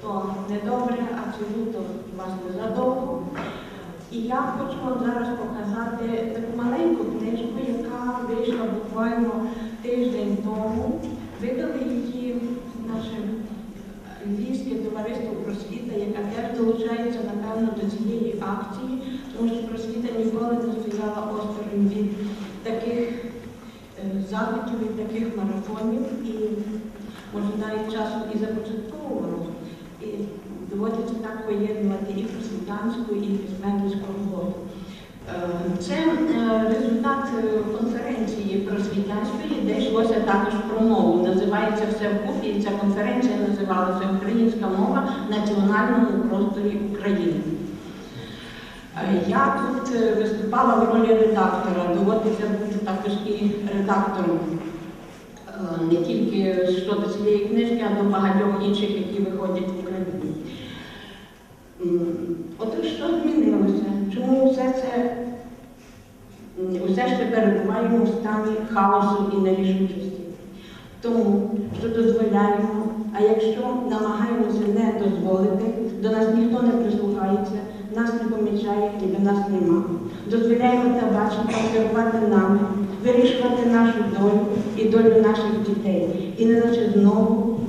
то недобре, абсолютно вас не задовго. І я хочу вам зараз показати таку маленьку книжку, яка вийшла буквально тиждень тому. Видали її наше Львівське товариство просвіта, яке теж долучається, напевно, до цієї акції, тому що просвіта ніколи не стояла осторонь від таких е, заходів, від таких марафонів. І може навіть часом і започатковувала. Доводиться так поєднувати і просвітанську, і письменницьку роботу. Е, Це е, результат е, конференції просвітянської, де йшлося також про мову. Називається все вкупі. і Ця конференція називалася Українська мова в національному просторі України. Я тут виступала в ролі редактора, доводиться бути також і редактором не тільки щодо цієї книжки, а до багатьох інших, які виходять в Україні. Отож, що змінилося? Чому все це усе ще перебуваємо в стані хаосу і нерішучості? Тому що дозволяємо, а якщо намагаємося не дозволити, до нас ніхто не прислухається, нас не помічає і до нас нема. Дозволяємо та бачимо керувати нами, вирішувати нашу долю і долю наших дітей. І неначе знову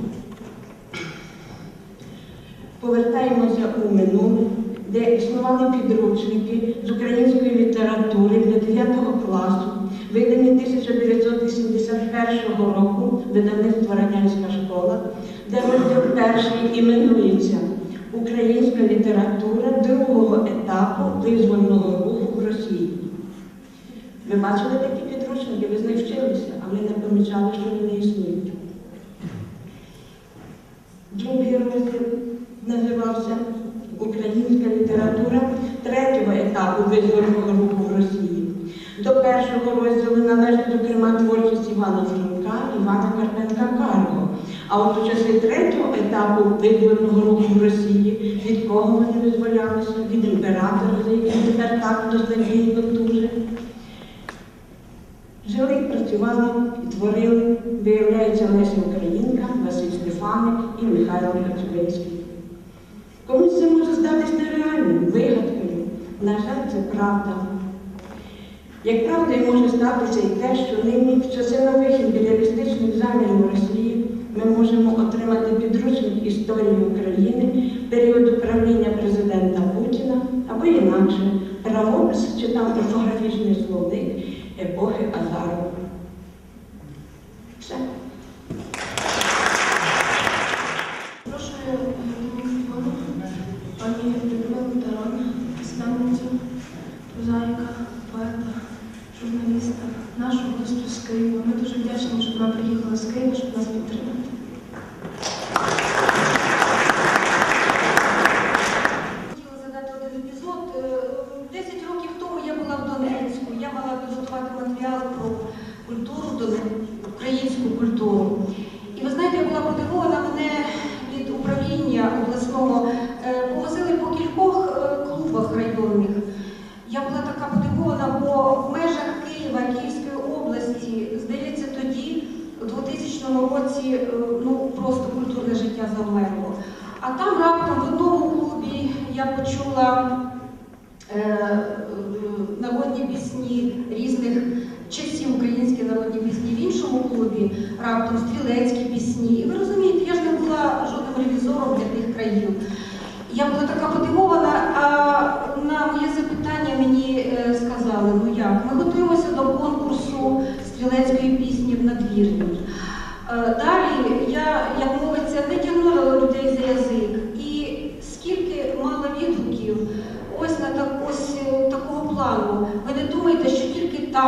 повертаємося у минуле, де існували підручники з української літератури для 9 класу, видані 1981 року видавництво Радянська школа, де розділ перший іменується Українська література другого етапу визвольного руху в Росії. Ви бачили такі підручники, ви з них вчилися, але не помічали, що вони існують. Другий розділ називався Українська література третього етапу визвольного руху в Росії. До першого розділу належить, зокрема, творчість Івана Франка, Івана Карпенка Карго. А от у часи третього етапу визвольного руху в Росії, від кого вони визволялися? Від імператора, за яким тепер так дослідно дуже. Леся Українка, Василь Стефаник і Михайло Коцюбинський. Комусь це може здатись нереальним, вигадкою. На жаль, це правда. Як правдою може статися і те, що нині в часи нових імперіалістичних замірів Росії ми можемо отримати підручник історії України періоду правління президента Путіна або інакше правопис чи там орфографічний словник епохи Азару. Пані Людмилу Таран, письменницю, прозаїка, поета, журналіста, нашу гостю з Києва. Ми дуже вдячні, що вона приїхала з Києва, щоб нас підтримати. Хотіла задати один епізод. 10 років тому я була в Донецьку. Я мала підготувати матеріал про культуру українську культуру. І ви знаєте, я була подивована мене від управління обласного. е, Повозили по кількох е, клубах районних. Я була така подивована, бо в межах Києва, Київської області, здається, тоді, у 2000 році, е, ну просто культурне життя завмерло. А там раптом в одному клубі я почула е, народні пісні різних часів, українські народні пісні, в іншому клубі раптом стрілецькі пісні. І ви розумієте, я ж не була жодним ревізором для тих країн. Я була така подивована, а на моє запитання мені е, сказали, ну як, ми готуємося до конкурсу стрілецької пісні в надвірній. Е, Далі я, як мовиться, не тягнула людей за язик. І скільки мала відгуків ось на так, ось е, такого плану. Ви не думаєте, що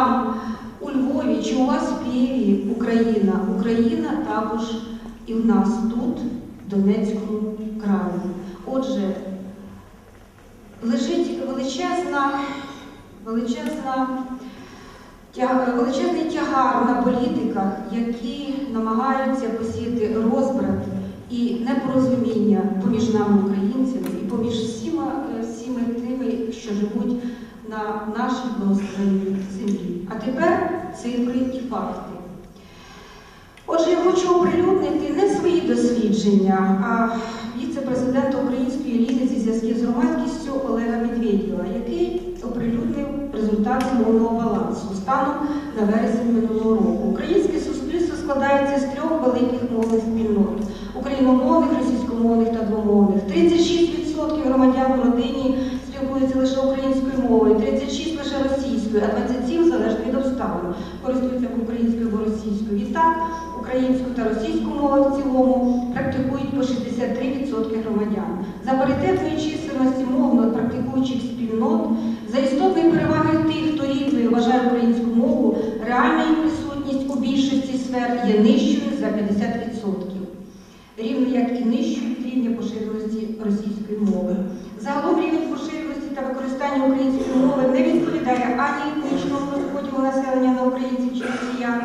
там, у Львові, чи у вас в Києві Україна. Україна також і в нас тут, в Донецькому краї. Отже, лежить величезна, величезна величезний тягар на політиках, які намагаються посіяти розбрат і непорозуміння поміж нами, українцями, і поміж всіма, е, всіми тими, що живуть на нашій благословенній землі. Тепер цифри і факти. Отже, я хочу оприлюднити не свої дослідження, а віце-президента Української ліги зі зв'язків з громадськістю Олега Медведєва, який оприлюднив результати мовного балансу станом на вересень минулого року. Українське суспільство складається з трьох великих мовних спільнот україномовних, російськомовних та двомовних. 36% громадян в родині спілкуються лише українською мовою, 36 лише російською, а 27 залежно від обставин користуються українською або російською. Відтак українську та російську мови в цілому практикують по 63% громадян. За паритетної чисельності мовно практикуючих спільнот, за істотної переваги тих, хто рідною вважає українську мову, реальна її присутність у більшості сфер є нижчою за 50% рівно як і нижчою рівня поширеності російської мови. Загалом рівень поширеності та використання української мови не відповідає ані етнічному розподілу населення на українців чи росіян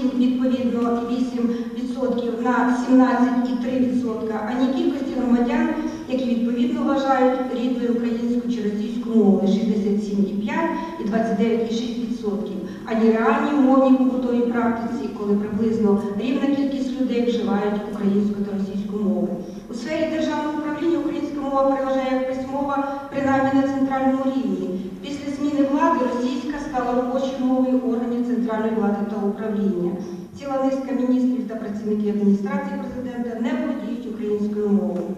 77 відповідно і 8% на 17,3%, ані кількості громадян, які відповідно вважають рідною українську чи російську мову 67,5 і 29,6%, ані реальній мовній побутовій практиці, коли приблизно рівна кількість людей вживають українську та російську мови. У сфері державного управління українська мова переважає як письмова, принаймні на центральному рівні. Після зміни влади російська стала робочою мовою органів центральної влади та управління. Ціла низка міністрів та працівників адміністрації президента не володіють українською мовою.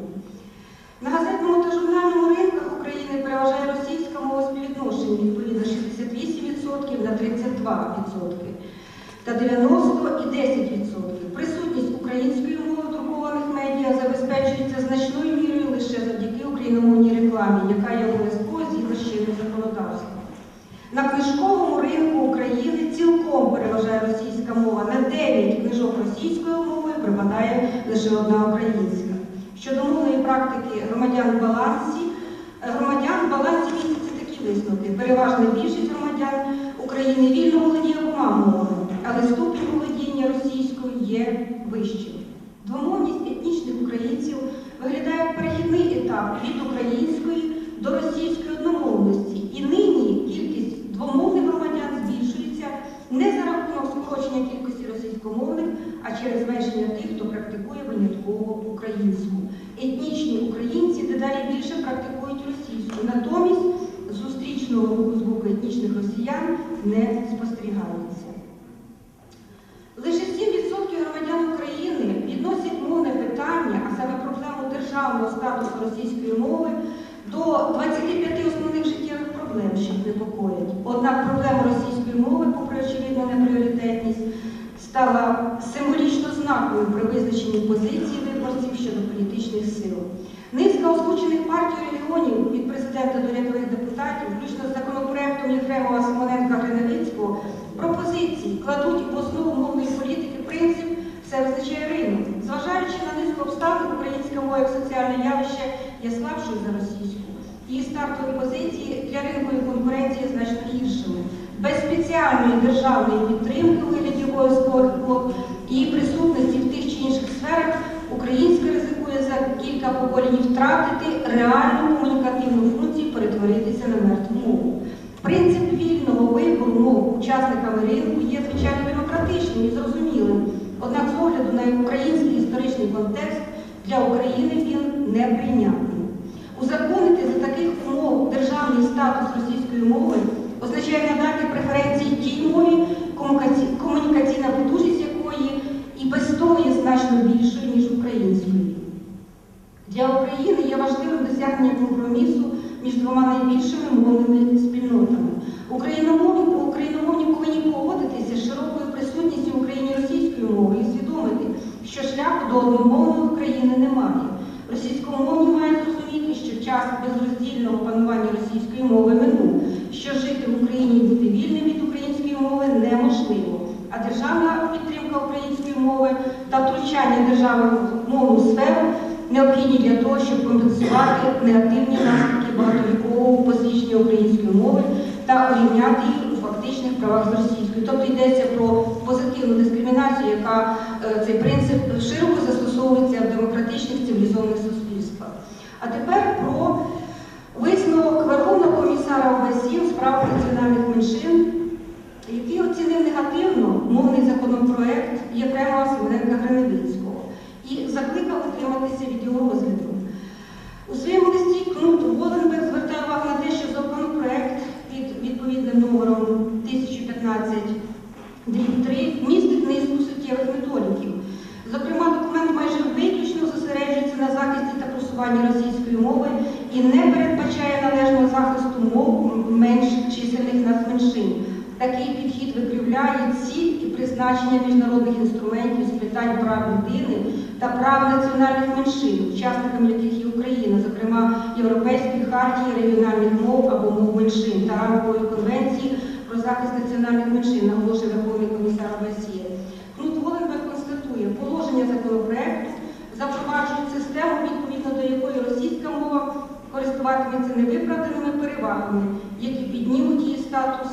На газетному та журнальному ринках України переважає російська мова співвідношення відповідно 68% на 32% та 90 і 10%. Присутність української мови в друкованих медіа забезпечується значною мірою лише завдяки україномовній рекламі, яка є обов'язково згідно з чинним законодавством. На книжковому ринку України цілком переважає російська мова. На 9 книжок російською мовою припадає лише одна українська. Щодо мовної практики громадян в балансі, е, громадян в балансі містяться такі висновки. Переважна більшість громадян України вільно володіє обома мовами, але ступінь володіння російською є вищим. Двомовність етнічних українців виглядає як перехідний етап від української до російської одномовності. І нині кількість двомовних громадян збільшується не за рахунок скорочення кількості російськомовних, а через зменшення тих, хто практикує винятково українську. Етнічні українці дедалі більше практикують російську, натомість зустрічного руху з боку етнічних росіян не спостерігається. Лише 7% громадян України відносять мовне питання, а саме проблему державного статусу російської мови, до 25 основних життєвих проблем, що непокоять. Однак проблема російської мови, попри очевидну непріоритетність, стала символічно знаковою при визначенні позиції виборців щодо політичних сил. Низка озвучених партій регіонів від президента до рядових депутатів, включно з законопроектом Єфремова Симоненка Гриневицького, пропозиції кладуть в основу мовної політики принцип все визначає ринок. Зважаючи на низку обставин, українська мова як соціальне явище є слабшою за російську. Її стартові позиції для ринкової конкуренції значно гіршими. Без спеціальної державної підтримки у вигляді обов'язкових квот і присутності в тих чи інших сферах українська ризикує за кілька поколінь втратити реальну комунікативну функцію, перетворитися на мертву мову. Принцип вільного вибору мов учасниками ринку є звичайно демократичним і зрозумілим. Однак з огляду на український історичний контекст для України він неприйнятний. Узаконити за таких умов державний статус російської мови означає надати преференції тій мові, комунікаці- комунікаційна потужність якої і без того є значно більшою, ніж української. Для України є важливим досягнення компромісу між двома найбільшими мовними спільнотами. Україномовні, україномовні повинні погодитися з широкою присутністю в Україні російської мови і свідомити, що шляху до одномовної України немає. Російськомовні мають зрозуміти, що час безроздільного панування російської мови минув, що жити в Україні і бути вільним від української мови неможливо. А державна підтримка української мови та втручання держави в мовну сферу необхідні для того, щоб компенсувати негативні наслідки багатовікового посвідчення української мови та урівняти їх у фактичних правах з російською. Тобто йдеться про позитивну дискримінацію, яка е, цей принцип широко застосовується в демократичних цивілізованих суспільствах. А тепер про висновок Верховного комісара ОБСЄ у справах національних меншин, який оцінив негативно відмовилися від його розгляду. У своєму листі Кнут Воленберг звертає увагу на те, що законопроект під відповідним номером 1015 3 містить низку суттєвих методиків. Зокрема, документ майже виключно зосереджується на захисті та просуванні російської мови і не передбачає належного захисту мов менш чисельних нацменшин. Такий підхід викривляє ціль і призначення міжнародних інструментів з питань прав людини та прав національних меншин, учасниками яких є Україна, зокрема Європейської хартії регіональних мов або мов меншин та рамкової конвенції про захист національних меншин, наголошує Верховний комісар ОБСЄ. Кнут Воленберг констатує, положення законопроекту запроваджують систему, відповідно до якої російська мова користуватиметься невиправданими перевагами, які піднімуть її статус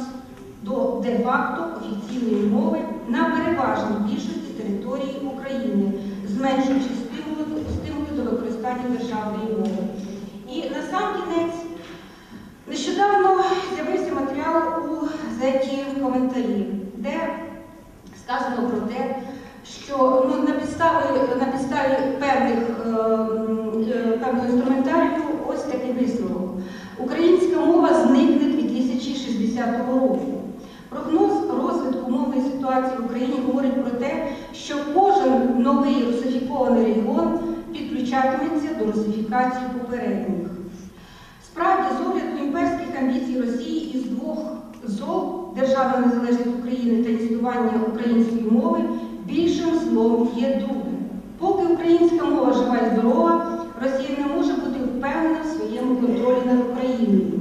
до де-факто офіційної мови на переважній більшості території України, зменшуючи стимули, стимули до використання державної мови. І на сам кінець нещодавно з'явився матеріал у газеті в коментарі, де сказано про те, що ну, на підставі, на підставі певних, е, е, певного інструментарію ось такий висновок. Українська мова зникне 2060 року. Прогноз розвитку мовної ситуації в Україні говорить про те, що новий русифікований регіон підключатиметься до русифікації попередніх. Справді, з огляду імперських амбіцій Росії із двох зол державна незалежність України та існування української мови більшим злом є друге. Поки українська мова жива і здорова, Росія не може бути впевнена в своєму контролі над Україною.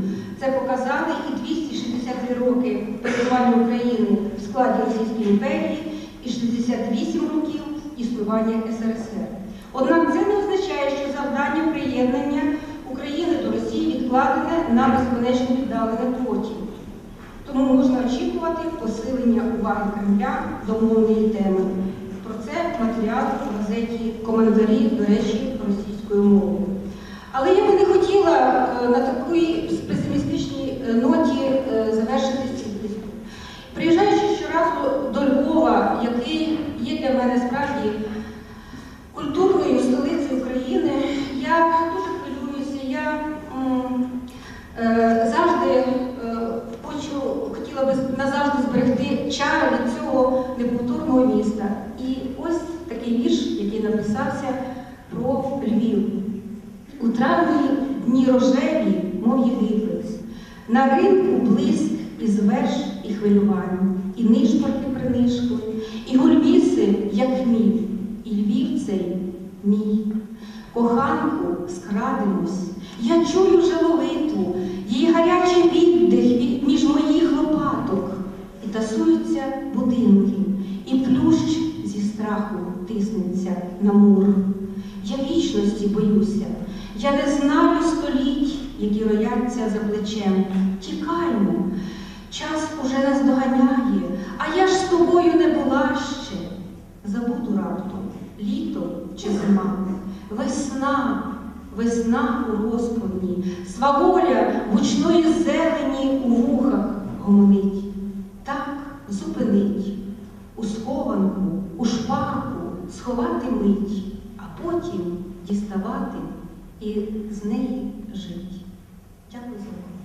Це показали і 263 роки перебування України в складі Російської імперії і 68 років існування СРСР. Однак це не означає, що завдання приєднання України до Росії відкладене на безконечно віддалене потім. Тому можна очікувати посилення уваги Кремля до мовної теми. Про це матеріал у газеті коментарі, до речі, російською мовою. Але я би не хотіла е, на такій песимістичній е, ноті е, завершити цей виступ. Приїжджаючи щоразу до Львова, який є для мене справді культурною столицею України, я дуже хвилююся. Я м, е, завжди е, хочу, хотіла би назавжди зберегти чар від цього неповторного міста. І ось такий вірш, який написався про Львів. У травні дні рожеві, мов Єгипет, на ринку блиск і зверш і хвилювань, і нишпорки принишкли, і гульбіси, як хміль, і Львів цей мій. Коханку скрадимось, я чую жаловиту, її гарячий тасуються будинки, і плющ зі страху тиснеться на мур. Я вічності боюся, я не знаю століть, які рояться за плечем. Тікаймо, час уже нас доганяє, а я ж з тобою не була ще. Забуду раптом, літо чи зима, весна, весна у розповні, сваволя гучної зелені у вухах гомонить. Так зупинить, у схованку, у шпарку сховати мить, а потім діставати і з неї жити. Дякую за увагу.